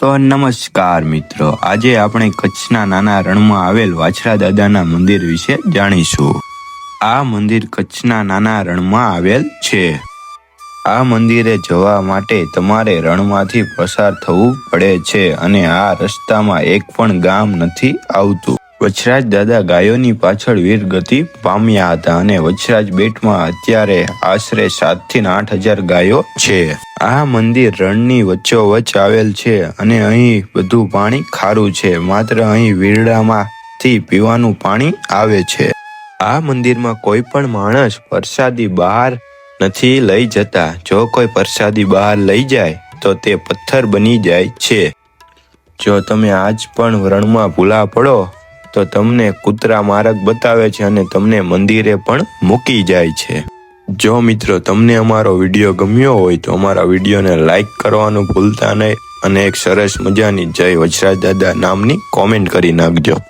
તો નમસ્કાર મિત્રો. આજે આપણે કચ્છના નાના રણમાં આવેલ વાછરા દાદાના મંદિર વિશે જાણીશું. આ મંદિર કચ્છના નાના રણમાં આવેલ છે. આ મંદિરે જવા માટે તમારે રણમાંથી પસાર થવું પડે છે અને આ રસ્તામાં એક પણ ગામ નથી આવતું. વછરાજ દાદા ગાયોની પાછળ વીર ગતિ પામ્યા હતા અને વછરાજ બેટમાં અત્યારે આશરે સાતથી આઠ હજાર ગાયો છે. આ મંદિર રણની વચ્ચોવચ્ચ આવેલ છે અને અહીં બધું પાણી ખારું છે. માત્ર અહીં વીરડામાંથી પીવાનું પાણી આવે છે. આ મંદિરમાં કોઈ પણ માણસ પ્રસાદી બહાર નથી લઈ જતા. જો કોઈ પ્રસાદી બહાર લઈ જાય, તો તે પથ્થર બની જાય છે. જો તમે આજ પણ રણમાં ભૂલા પડો તો તમને કૂતરા માર્ગ બતાવે છે અને તમને મંદિરે પણ મૂકી જાય છે. જો મિત્રો તમને અમારો વીડિયો ગમ્યો હોય તો અમારા વિડીયોને લાઇક કરવાનું ભૂલતા નહીં અને એક સરસ મજાની જય વજરાજ દાદા નામની કોમેન્ટ કરી નાખજો.